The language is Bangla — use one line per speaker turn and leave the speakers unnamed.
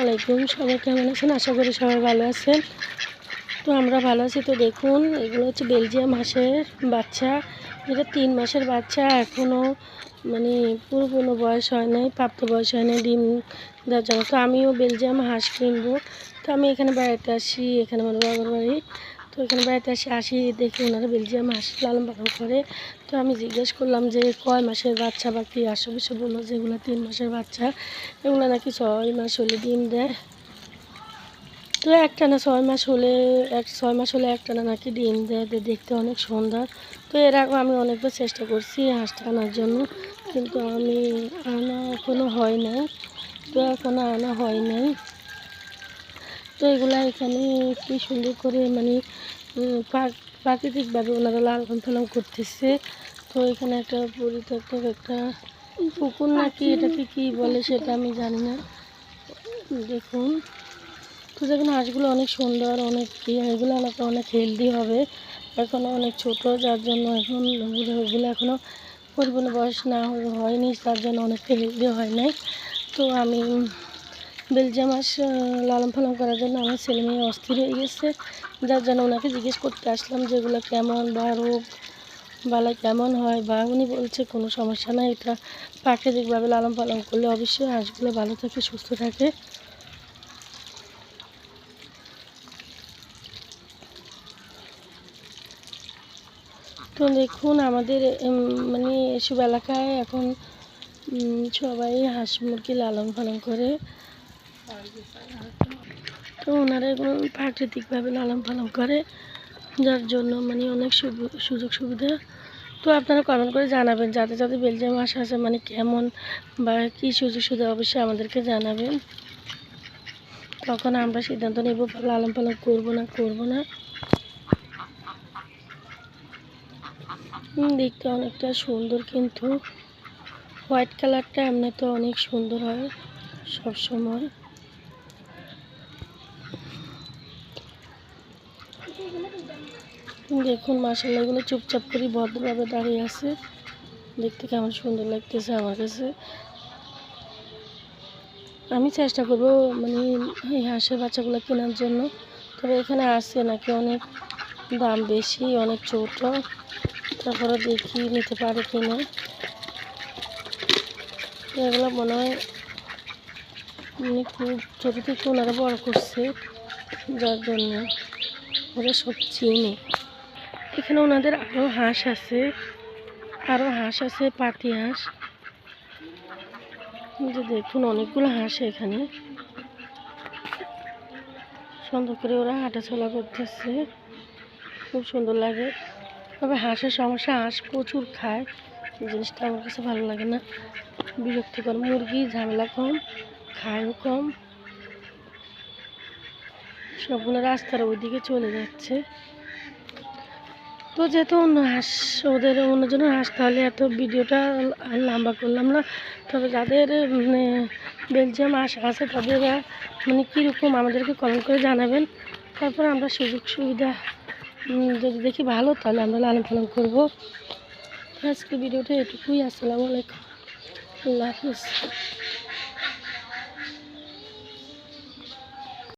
আলাইকুম। সবাই কেমন আছেন? আশা করি সবাই ভালো আছেন। তো আমরা ভালো আছি। তো দেখুন, এগুলো হচ্ছে বেলজিয়াম হাঁসের বাচ্চা। এটা তিন মাসের বাচ্চা। এখনও মানে পুরো কোনো বয়স হয় নাই, প্রাপ্ত বয়স হয় নাই ডিম দেওয়ার জন্য। তো আমিও বেলজিয়াম হাঁস কিনবো। তো আমি এখানে বেড়াতে আসি, এখানে আমার বাবার বাড়ি। এখানে বেড়াতে আসি আসি, দেখি ওনারা বেলজিয়াম হাঁস লালন পালন করে। তো আমি জিজ্ঞেস করলাম যে, কয় মাসের বাচ্চা বা কী? আসে বিষয় বলল যে, এগুলো তিন মাসের বাচ্চা। এগুলো নাকি ছয় মাস হলে ডিম দেয়। তো একটা না ছয় মাস হলে, এক, ছয় মাস হলে একটা না নাকি ডিম দেয়। দেখতে অনেক সুন্দর। তো এর আগে আমি অনেকবার চেষ্টা করছি হাঁসটা আনার জন্য, কিন্তু আমি আনা এখনও হয় নাই। তো এখনও আনা হয় নাই। তো এগুলা এখানে কি সুন্দর করে মানে প্রাকৃতিকভাবে ওনারা লালন পালন করতেছে। তো এখানে একটা পরিত্যক্ত একটা পুকুর নাকি এটাকে কি বলে সেটা আমি জানি না। দেখুন, তো দেখুন হাঁসগুলো অনেক সুন্দর, অনেক কি এগুলো আমাকে অনেক হেলদি হবে। এখনও অনেক ছোট, যার জন্য এখন ওগুলো এখনও পরিপূর্ণ বয়স না হয়নি, তার জন্য অনেকটা হেলদি হয় নাই। তো আমি বেলজিয়াম আহ, লালন পালন করার জন্য আমার ছেলে মেয়ে অস্থির হয়ে গেছে। যার জন্য ওনাকে জিজ্ঞেস করতে আসলাম যে এগুলো কেমন বা রোগ বালা কেমন হয় বা উনি বলছে কোনো সমস্যা নাই এটা প্রাকৃতিকভাবে লালন পালন করলে অবশ্যই হাঁসগুলো ভালো থাকে সুস্থ থাকে। তো দেখুন আমাদের মানে এসব এলাকায় এখন সবাই হাঁস মুরগি লালন পালন করে। তো ওনারা এগুলো প্রাকৃতিকভাবে লালন পালন করে, যার জন্য মানে অনেক সুযোগ সুবিধা। তো আপনারা কমেন্ট করে জানাবেন যাদের যাদের বেলজিয়াম আসা আছে মানে কেমন বা কী সুযোগ সুবিধা অবশ্যই আমাদেরকে জানাবেন। তখন আমরা সিদ্ধান্ত নেব, লালন পালন করব না করব না। দেখতে অনেকটা সুন্দর কিন্তু, হোয়াইট কালারটা এমনি তো অনেক সুন্দর হয় সব সময় দেখুন মাসাল্লাহ এগুলো চুপচাপ করে ভদ্রভাবে দাঁড়িয়ে আছে। দেখতে কেমন সুন্দর লাগতেছে আমার কাছে। আমি চেষ্টা করব মানে এই হাঁসের বাচ্চাগুলো কেনার জন্য। তবে এখানে আসছে নাকি অনেক দাম বেশি, অনেক ছোট। তারপরে দেখি নিতে পারে কিনা। এগুলো মনে হয় মানে খুব ছোটো থেকে ওনারা বড় করছে, যার জন্য। ওরা সব চিনে। এখানে ওনাদের আরও হাঁস আছে। আরও হাঁস আছে, পাতি হাঁস। যে দেখুন, অনেকগুলো হাঁস এখানে। সুন্দর করে ওরা হাঁটাচলা করতেছে। খুব সুন্দর লাগে। তবে হাঁসের সমস্যা, হাঁস প্রচুর খায়। জিনিসটা আমার কাছে ভালো লাগে না। বিরক্তিকর মুরগি, ঝামেলা কম, খায়ও কম। সবগুলো রাস্তার ওইদিকে চলে যাচ্ছে। তো যেহেতু অন্য হাঁস ওদের অন্যজনের হাঁস তাহলে এত ভিডিওটা লম্বা করলাম না। তবে যাদের মানে বেলজিয়াম হাঁস আছে তাদের মানে কীরকম আমাদেরকে কমেন্ট করে জানাবেন। তারপর আমরা সুযোগ সুবিধা যদি দেখি ভালো, তাহলে আমরা লালন পালন করব। আজকে ভিডিওটা এটুকুই। আসসালামু আলাইকুম। আল্লাহ হাফিজ।